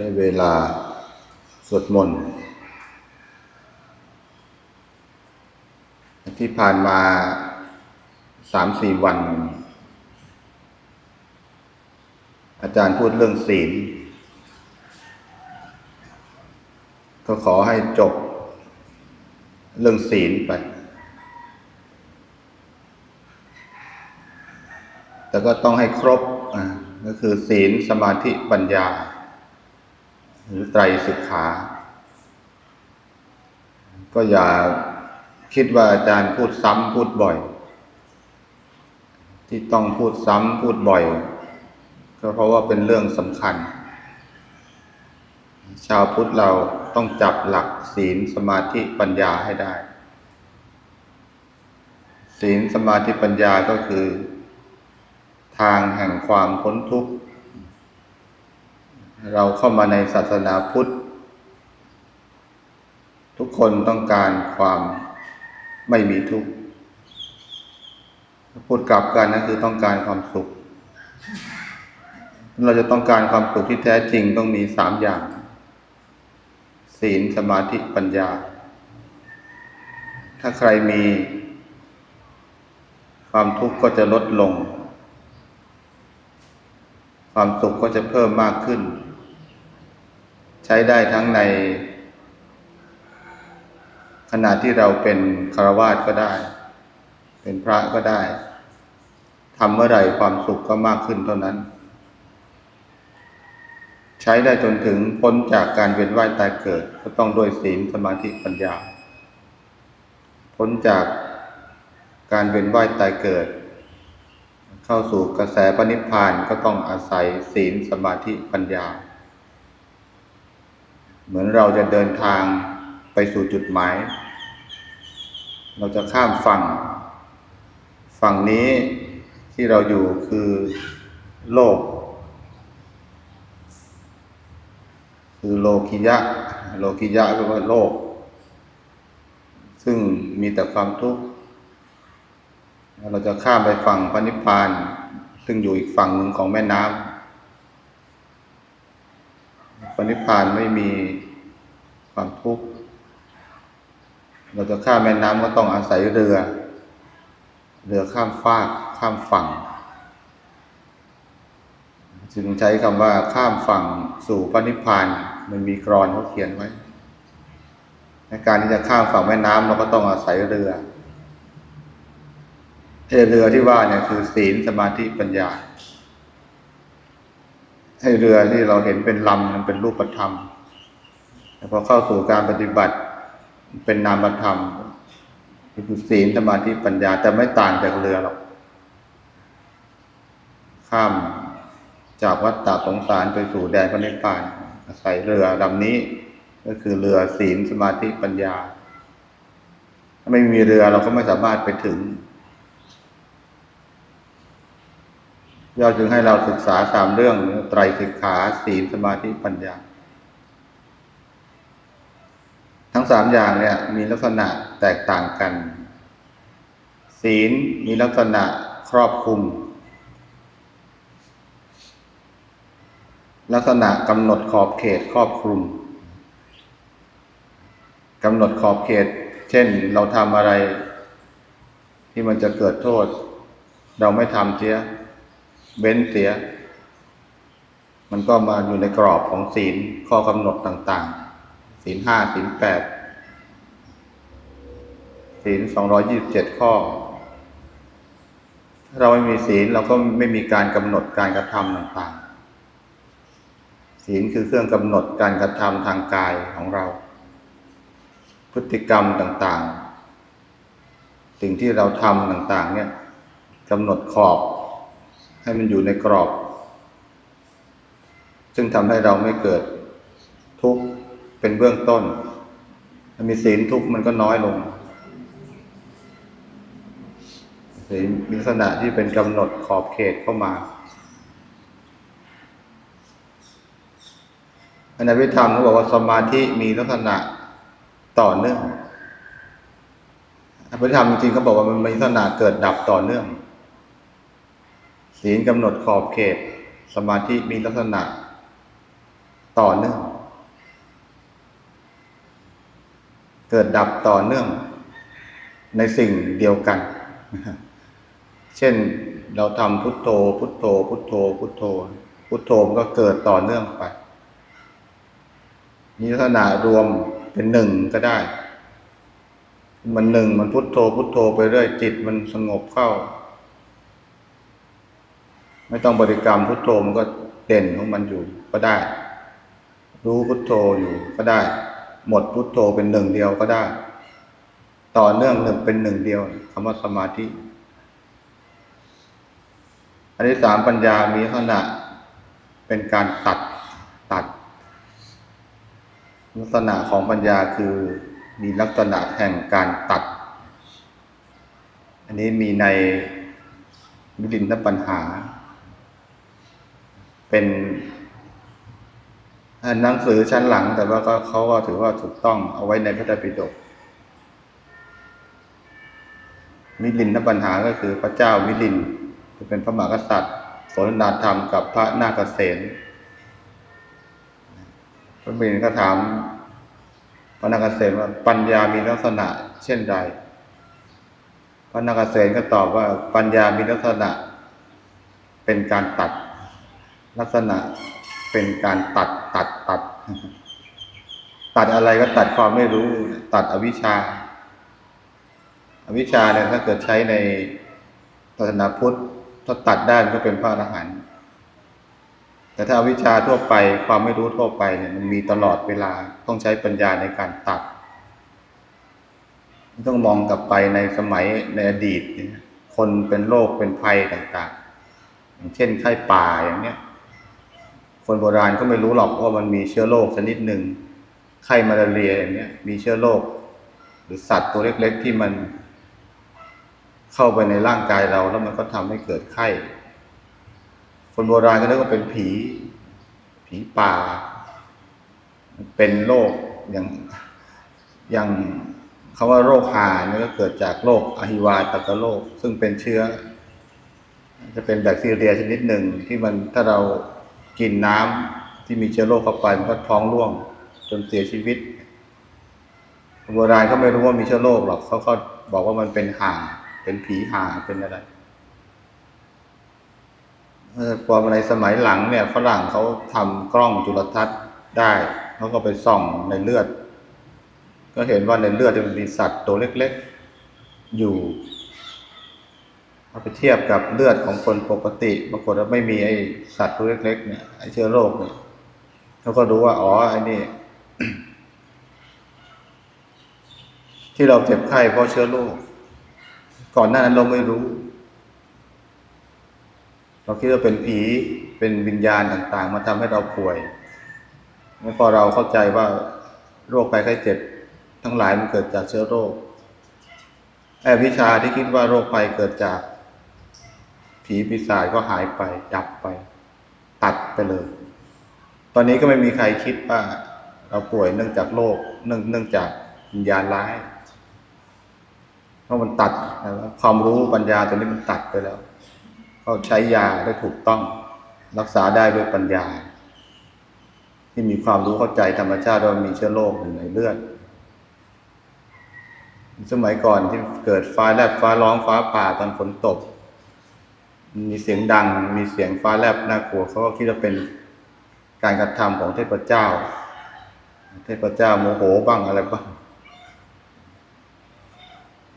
ได้เวลาสวดมนต์ที่ผ่านมาสามสี่วัน อาจารย์พูดเรื่องศีล ก็ขอให้จบเรื่องศีลไป แต่ก็ต้องให้ครบก็คือศีลสมาธิปัญญา หรือไตรสิกขา ก็อย่าคิดว่าอาจารย์พูดซ้ำพูดบ่อย ที่ต้องพูดซ้ำพูดบ่อย ก็เพราะว่าเป็นเรื่องสำคัญ ชาวพุทธเราต้องจับหลักศีลสมาธิปัญญาให้ได้ ศีลสมาธิปัญญาก็คือ ทางแห่งความพ้นทุกข์ เราเข้ามาในศาสนาพุทธ ทุกคนต้องการความไม่มีทุกข์พูดกลับกันนะคือต้องการความสุข เราจะต้องการความสุขที่แท้จริงต้องมีสามอย่าง ศีลสมาธิปัญญา ถ้าใครมีความทุกข์ก็จะลดลง ความสุขก็จะเพิ่มมากขึ้น ใช้ได้ทั้งใน ขณะที่เราเป็นคารวาสก็ได้ เป็นพระก็ได้ทำเมื่อไหร่ความสุขก็มากขึ้นเท่านั้น ใช้ได้จนถึงพ้นจากการเวียนว่ายตายเกิด ก็ต้องด้วยศีลสมาธิปัญญา พ้นจากการเวียนว่ายตายเกิด เข้าสู่กระแสปณิพพานก็ต้องอาศัยศีลสมาธิปัญญา เหมือนเราจะเดินทางไปสู่จุดหมาย เราจะข้ามฝั่ง ฝั่งนี้ที่เราอยู่คือโลก คือโลกิยะ โลกิยะแปลว่าโลก ซึ่งมีแต่ความทุกข์ เราจะข้ามไปฝั่งพระนิพพาน ซึ่งอยู่อีกฝั่งหนึ่งของแม่น้ำ พระนิพานไม่มีความทุกข์ เราจะข้ามแม่น้ำก็ต้องอาศัยเรือ เรือข้ามฟาก ข้ามฝั่ง จึงใช้คำว่าข้ามฝั่งสู่พระนิพพานมันมีกรอนเขาเขียนไว้ในการที่จะข้ามฝั่งแม่น้ำเราก็ต้องอาศัยเรือเรือที่ว่าเนี่ยคือศีลสมาธิปัญญา ให้เรือที่เราเห็นเป็นลำมันเป็นรูปธรรมแต่พอเข้าสู่การปฏิบัติเป็นนามธรรมคือศีลสมาธิปัญญาแต่ไม่ต่างจากเรือหรอกข้ามจากวัฏฏะสงสารไปสู่แดนพระนิพพานอาศัยเรือลำนี้ ก็คือเรือศีลสมาธิปัญญา ถ้าไม่มีเรือเราก็ไม่สามารถไปถึง ยอดจึงให้เราศึกษาสามเรื่องไตรสิกขาศีลสมาธิปัญญา ทั้งสามอย่างเนี่ย มีลักษณะแตกต่างกัน ศีลมีลักษณะครอบคลุม ลักษณะกำหนดขอบเขตครอบคลุมกำหนดขอบเขต เช่นเราทำอะไรที่มันจะเกิดโทษ เราไม่ทำเสีย เว้นเสีย มันก็มาอยู่ในกรอบของศีลข้อกำหนดต่างๆ ศีลห้าศีลแปดศีลสองร้อยี่สิบเจ็ดข้อถ้าเราไม่มีศีลเราก็ไม่มีการกำหนดการกระทำต่างๆ ศีลคือเครื่องกำหนดการกระทำทางกายของเรา พฤติกรรมต่างๆ สิ่งที่เราทำต่างๆ เนี่ยกำหนดขอบ ให้มันอยู่ในกรอบ ซึ่งทำให้เราไม่เกิดทุกข์เป็นเบื้องต้นถ้ามีศีลทุกข์มันก็น้อยลงศีลมีลักษณะที่เป็นกำหนดขอบเขตเข้ามาอันในวิธรรมเขาบอกว่าสมาธิมีลักษณะต่อเนื่องอภิธรรมจริงๆเขาบอกว่ามันมีลักษณะเกิดดับต่อเนื่อง ศีลกำหนดขอบเขต สมาธิมีลักษณะ ต่อเนื่อง เกิดดับต่อเนื่อง ในสิ่งเดียวกัน เช่นเราทำพุทโธ พุทโธ พุทโธ พุทโธ พุทโธมันก็เกิดต่อเนื่องไปมีลักษณะรวมเป็นหนึ่งก็ได้ มันหนึ่งมันพุทโธพุทโธไปเรื่อยจิตมันสงบเข้า ไม่ต้องบริกรรมพุทโธมันก็เด่นของมันอยู่ก็ได้ รู้พุทโธอยู่ก็ได้ หมดพุทโธเป็นหนึ่งเดียวก็ได้ ต่อเนื่องหนึ่งเป็นหนึ่งเดียวคำว่าสมาธิ อันที่สามปัญญามีลักษณะเป็นการตัดตัด ลักษณะของปัญญาคือมีลักษณะแห่งการตัด อันนี้มีในวิรินทปัญหา เป็นหนังสือชั้นหลัง แต่ว่าก็เขาก็ถือว่าถูกต้องเอาไว้ในพระไตรปิฎกมิลินทปัญหาก็คือพระเจ้ามิลินจะเป็นพระมหากษัตริย์สนทนาธรรมกับพระนาคเษนพระมิลินก็ถามพระนาคเษนว่าปัญญามีลักษณะเช่นใดพระนาคเษนก็ตอบว่าปัญญามีลักษณะเป็นการตัด ลักษณะเป็นการตัดตัดตัด ตัดอะไรก็ตัดความไม่รู้ ตัดอวิชชาอวิชชาเนี่ยถ้าเกิดใช้ในศาสนาพุทธถ้าตัดได้มันก็เป็นพระอรหันต์แต่ถ้าอาวิชชาทั่วไปความไม่รู้ทั่วไปเนี่ยมันมีตลอดเวลาต้องใช้ปัญญาในการตัด ต้องมองกลับไปในสมัยในอดีต คนเป็นโรคเป็นภัยต่างๆ อย่างเช่นไข้ป่าอย่างเนี้ย คนโบราณก็ไม่รู้หรอกว่ามันมีเชื้อโรคชนิดหนึ่งไข้มาลาเรียอย่างเนี้ยมีเชื้อโรคหรือสัตว์ตัวเล็กๆ ที่มัน เข้าไปในร่างกายเรา แล้วมันก็ทำให้เกิดไข้ คนโบราณก็นึกว่าเป็นผี ผีป่า เป็นโรคอย่างอย่างคำว่าโรคหาเนี่ยก็เกิดจากโรคอหิวาตกโรคซึ่งเป็นเชื้อ จะเป็นแบคทีเรียชนิดหนึ่งที่มันถ้าเรา กินน้ำที่มีเชื้อโรคเข้าไปมันก็ท้องร่วงจนเสียชีวิตโบราณก็ไม่รู้ว่ามีเชื้อโรคหรอกเขาก็บอกว่ามันเป็นห่าเป็นผีห่าเป็นอะไรเออพอในสมัยหลังเนี่ยฝรั่งเขาทำกล้องจุลทรรศน์ได้เขาก็ไปส่องในเลือด ก็เห็นว่าในเลือดมันมีสัตว์ตัวเล็ก ๆ อยู่ เอาไปเทียบกับเลือดของคนปกติปรากฏว่าไม่มีไอสัตว์ตัวเล็กๆเนี่ยไอเชื้อโรคเนี่ยเขาก็รู้ว่าอ๋อไอ้นี่ที่เราเจ็บไข้เพราะเชื้อโรคก่อนหน้านั้นเราไม่รู้ เราคิดว่าเป็นผีเป็นวิญญาณต่างๆ มาทำให้เราป่วยแล้วพอเราเข้าใจว่าโรคภัยไข้เจ็บ ทั้งหลายมันเกิดจากเชื้อโรคไอ้วิชาที่คิดว่าโรคภัยเกิดจาก ผีปีศาจก็หายไปดับไป ตัดไปเลย ตอนนี้ก็ไม่มีใครคิดว่าเราป่วยเนื่องจากโรคเนื่องเนื่องจากวิญญาณร้ายเพราะมันตัดแล้วความรู้ปัญญาตัวนี้มันตัดไปแล้วเขาใช้ยาได้ถูกต้อง รักษาได้ด้วยปัญญา ที่มีความรู้เข้าใจธรรมชาติว่ามีเชื้อโรคอยู่ในเลือดสมัยก่อนที่เกิดฟ้าแลบฟ้าร้องฟ้าผ่าตอนฝนตก มีเสียงดัง มีเสียงฟ้าแลบน่ากลัวเขาก็คิดว่าเป็นการกระทำของเทพเจ้า เทพเจ้าโมโหบ้างอะไรบ้าง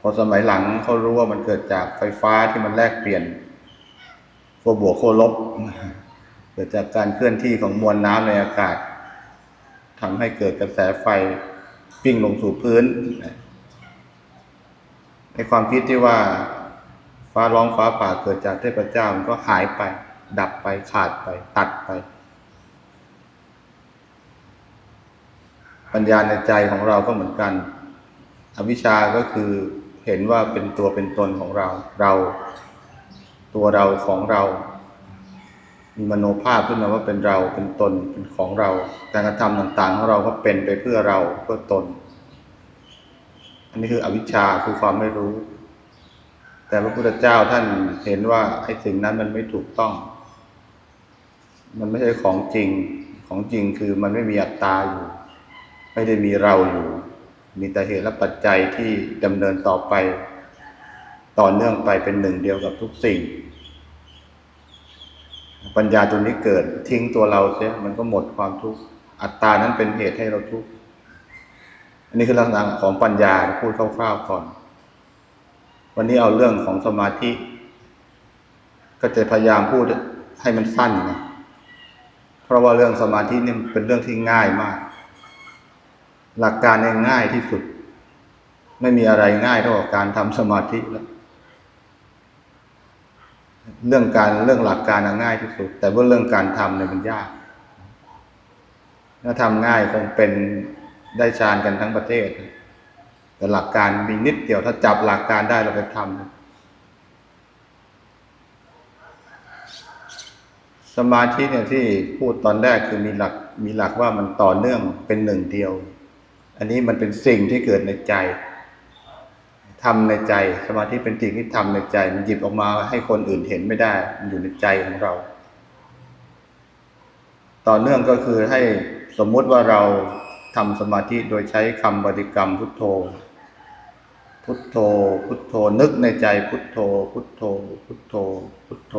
พอสมัยหลังเขารู้ว่ามันเกิดจากไฟฟ้าที่มันแลกเปลี่ยนขั้วบวกขั้วลบ เกิดจากการเคลื่อนที่ของมวลน้ำในอากาศทำให้เกิดกระแสไฟปิ้งลงสู่พื้นในความคิดที่ว่า ฟ้าร้องฟ้าผ่าเกิดจากเทพเจ้ามันก็หายไป ดับไปขาดไป ตัดไป ปัญญาในใจของเราก็เหมือนกัน อวิชชาก็คือเห็นว่าเป็นตัวเป็นตนของเรา เราตัวเราของเรา มีมโนภาพขึ้นมาว่าเป็นเราเป็นตนเป็นของเรา การกระทำต่างๆของเราก็เป็นไปเพื่อเราเพื่อตน อันนี้คืออวิชชาคือความไม่รู้ แต่พระพุทธเจ้าท่านเห็นว่าไอ้สิ่งนั้นมันไม่ถูกต้อง มันไม่ใช่ของจริง ของจริงคือมันไม่มีอัตตาอยู่ ไม่ได้มีเราอยู่ มีแต่เหตุและปัจจัยที่ดำเนินต่อไป ต่อเนื่องไปเป็นหนึ่งเดียวกับทุกสิ่ง ปัญญาตัวนี้เกิดทิ้งตัวเราเสียมันก็หมดความทุกข์ อัตตานั้นเป็นเหตุให้เราทุกข์ อันนี้คือลักษณะของปัญญาพูดคร่าวๆก่อน วันนี้เอาเรื่องของสมาธิ ก็จะพยายามพูดให้มันสั้นนะเพราะว่าเรื่องสมาธินี่เป็นเรื่องที่ง่ายมาก หลักการเนี่ยง่ายที่สุด ไม่มีอะไรง่ายเท่ากับการทำสมาธิแล้วเรื่องการเรื่องหลักการง่ายที่สุด แต่ว่าเรื่องการทำเนี่ยมันยาก ถ้าทำง่ายคงเป็นได้ฌานกันทั้งประเทศ แต่หลักการมีนิดเดียวถ้าจับหลักการได้เราไปทำสมาธิเนี่ยที่พูดตอนแรกคือมีหลักมีหลักว่ามันต่อเนื่องเป็นหนึ่งเดียว อันนี้มันเป็นสิ่งที่เกิดในใจทำในใจ สมาธิเป็นสิ่งที่ทำในใจ มันหยิบออกมาให้คนอื่นเห็นไม่ได้ มันอยู่ในใจของเรา ต่อเนื่องก็คือให้สมมุติว่าเราทำสมาธิโดยใช้คำบริกรรมพุทโธ พุทโธ พุทโธ นึกในใจ พุทโธ พุทโธ พุทโธ พุทโธ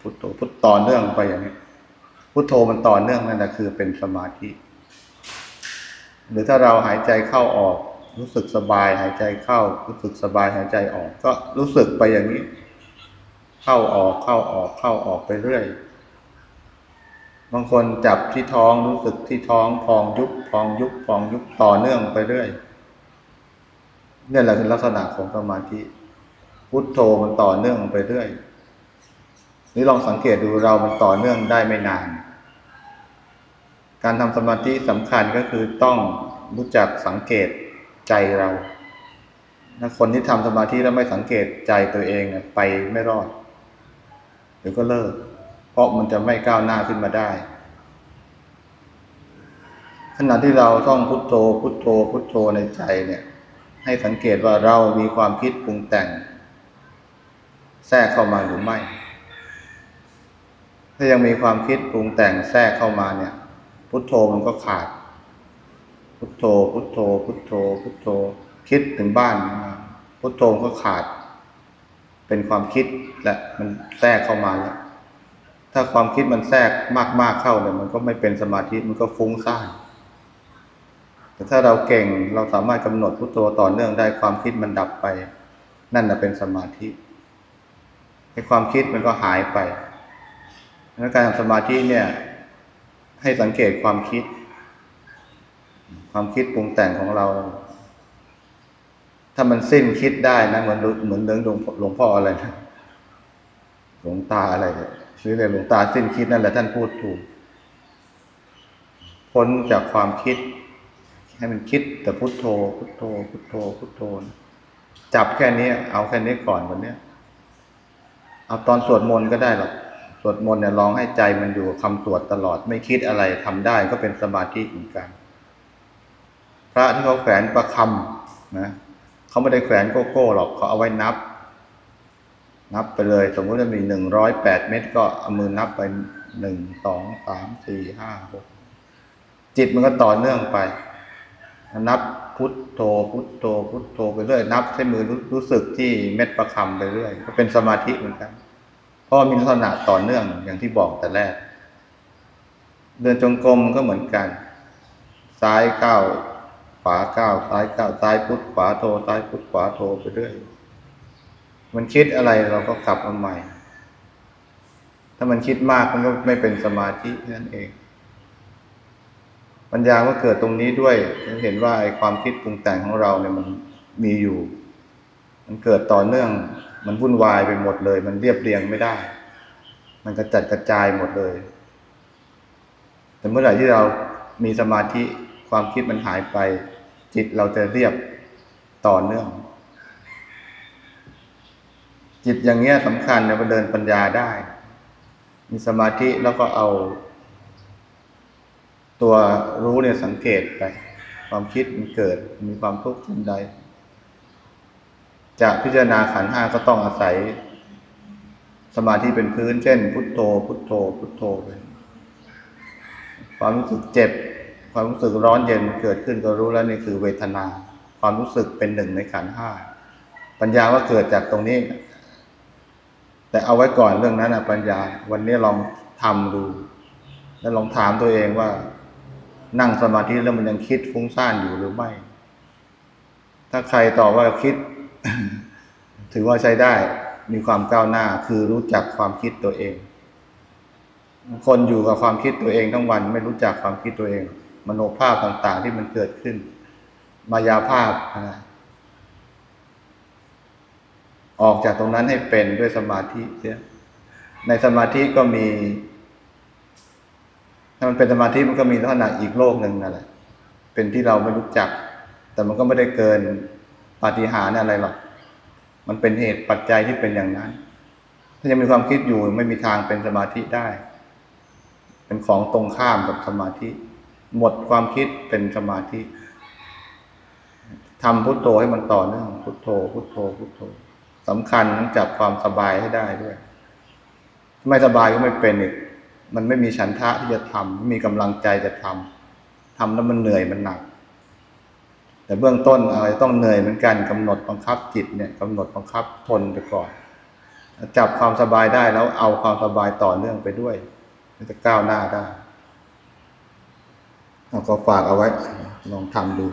พุทโธ พุทต่อเนื่องไปอย่างนี้ พุทโธมันต่อเนื่องนั่นแหละคือเป็นสมาธิ หรือถ้าเราหายใจเข้าออก รู้สึกสบายหายใจเข้า รู้สึกสบายหายใจออก ก็รู้สึกไปอย่างนี้ เข้าออกเข้าออกเข้าออกไปเรื่อย บางคนจับที่ท้องรู้สึกที่ท้องพองยุบพองยุบพองยุบต่อเนื่องไปเรื่อย นี่แหละคือลักษณะของสมาธิ พุทโธมันต่อเนื่องไปเรื่อย นี่ลองสังเกตดูเรามันต่อเนื่องได้ไม่นาน การทำสมาธิสำคัญก็คือต้องรู้จักสังเกตใจเราถ้าคนที่ทำสมาธิแล้วไม่สังเกตใจตัวเองเนี่ยไปไม่รอดเดี๋ยวก็เลิก เพราะมันจะไม่ก้าวหน้าขึ้นมาได้ขณะที่เราท่องพุทโธ พุทโธ พุทโธในใจเนี่ย ให้สังเกตว่าเรามีความคิดปรุงแต่ง แทรกเข้ามาหรือไม่ ถ้ายังมีความคิดปรุงแต่งแทรกเข้ามาเนี่ย พุทโธมันก็ขาด พุทโธ พุทโธ พุทโธ พุทโธ คิดถึงบ้าน พุทโธก็ขาด เป็นความคิดและมันแทรกเข้ามาแล้วถ้าความคิดมันแทรกมากๆเข้าเนี่ยมันก็ไม่เป็นสมาธิมันก็ฟุ้งซ่าน แต่ถ้าเราเก่งเราสามารถกำหนดพุทโธต่อเนื่องได้ความคิดมันดับไป นั่นแหะเป็นสมาธิไอ้ความคิดมันก็หายไปแล้วการทำสมาธิเนี่ย ให้สังเกตความคิด ความคิดปรุงแต่งของเรา ถ้ามันสิ้นคิดได้นะเหมือนเหมือนเรื่องหลวงพ่ออะไรนะหลวงตาอะไรเนี่ยชื่อเลยหลวงตาสิ้นคิดนั่นแหละท่านพูดถูก พ้นจากความคิด ให้มันคิดแต่พุทโธ พุทโธ พุทโธ พุทโธ จับแค่นี้ เอาแค่นี้ก่อนวันเนี้ยเอาตอนสวดมนต์ก็ได้หรอกสวดมนต์เนี่ยลองให้ใจมันอยู่คำสวดตลอด ไม่คิดอะไรทำได้ก็เป็นสมาธิเหมือนกัน พระที่เขาแขวนประคำนะเขาไม่ได้แขวนโกโก้หรอกเขาเอาไว้นับ นับไปเลย สมมติว่ามีหนึ่งร้อยแปดเม็ดก็เอามือนับไปหนึ่งสองสามสี่ห้าหกจิตมันก็ต่อเนื่องไป นับพุทโธพุทโธพุทโธไปเรื่อยนับใช้มือรู้รู้สึกที่เม็ดประคำไปเรื่อยก็เป็นสมาธิเหมือนกันเพราะมีลักษณะต่อเนื่องอย่างที่บอกแต่แรก เดินจงกรมก็เหมือนกัน ซ้ายก้าวขวาก้าวซ้ายก้าวซ้ายพุทขวาโทซ้ายพุทขวาโทไปเรื่อยมันคิดอะไรเราก็กลับมาใหม่ ถ้ามันคิดมากมันก็ไม่เป็นสมาธินั่นเอง ปัญญาก็เกิดตรงนี้ด้วยเห็นว่าไอ้ความคิดปรุงแต่งของเราเนี่ยมันมีอยู่ มันเกิดต่อเนื่อง มันวุ่นวายไปหมดเลย มันเรียบเรียงไม่ได้ มันกระจัดกระจายหมดเลย แต่เมื่อไหร่ที่เรามีสมาธิความคิดมันหายไป จิตเราจะเรียบต่อเนื่อง จิตอย่างเงี้ยสำคัญเนี่ยมันเดินปัญญาได้ มีสมาธิแล้วก็เอา ตัวรู้เนี่ยสังเกตไป ความคิดมันเกิดมีความทุกข์ทันใดจะพิจารณาขันห้าก็ต้องอาศัย สมาธิเป็นพื้น เช่น พุทโธ พุทโธ พุทโธไปความรู้สึกเจ็บ ความรู้สึกร้อนเย็นเกิดขึ้นก็รู้แล้วนี่คือเวทนา ความรู้สึกเป็นหนึ่งในขันห้าปัญญาว่าเกิดจากตรงนี้ แต่เอาไว้ก่อนเรื่องนั้นนะปัญญา วันนี้ลองทำดู แล้วลองถามตัวเองว่า นั่งสมาธิแล้วมันยังคิดฟุ้งซ่านอยู่หรือไม่ ถ้าใครตอบว่าคิด ถือว่าใช้ได้มีความก้าวหน้าคือรู้จักความคิดตัวเอง คนอยู่กับความคิดตัวเองทั้งวันไม่รู้จักความคิดตัวเอง มโนภาพต่างๆที่มันเกิดขึ้น มายาภาพนะออกจากตรงนั้นให้เป็นด้วยสมาธิเสียในสมาธิก็มี ถ้ามันเป็นสมาธิมันก็มีลักษณะอีกโลกหนึ่งนั่นแหละเป็นที่เราไม่รู้จัก แต่มันก็ไม่ได้เกินปาฏิหาริย์อะไรหรอกมันเป็นเหตุปัจจัยที่เป็นอย่างนั้น ถ้ายังมีความคิดอยู่ไม่มีทางเป็นสมาธิได้ เป็นของตรงข้ามกับสมาธิ หมดความคิดเป็นสมาธิทำพุทโธให้มันต่อเนื่องพุทโธ พุทโธ พุทโธสำคัญต้องจับความสบายให้ได้ด้วย ไม่สบายก็ไม่เป็นอีก มันไม่มีฉันทะที่จะทำไม่มีกำลังใจจะทำทำแล้วมันเหนื่อยมันหนัก แต่เบื้องต้นอะไรต้องเหนื่อยเหมือนกันกำหนดบังคับจิตเนี่ยกำหนดบังคับทนไปก่อน จับความสบายได้แล้วเอาความสบายต่อเนื่องไปด้วยมันจะก้าวหน้าได้เราก็ฝากเอาไว้ลองทำดู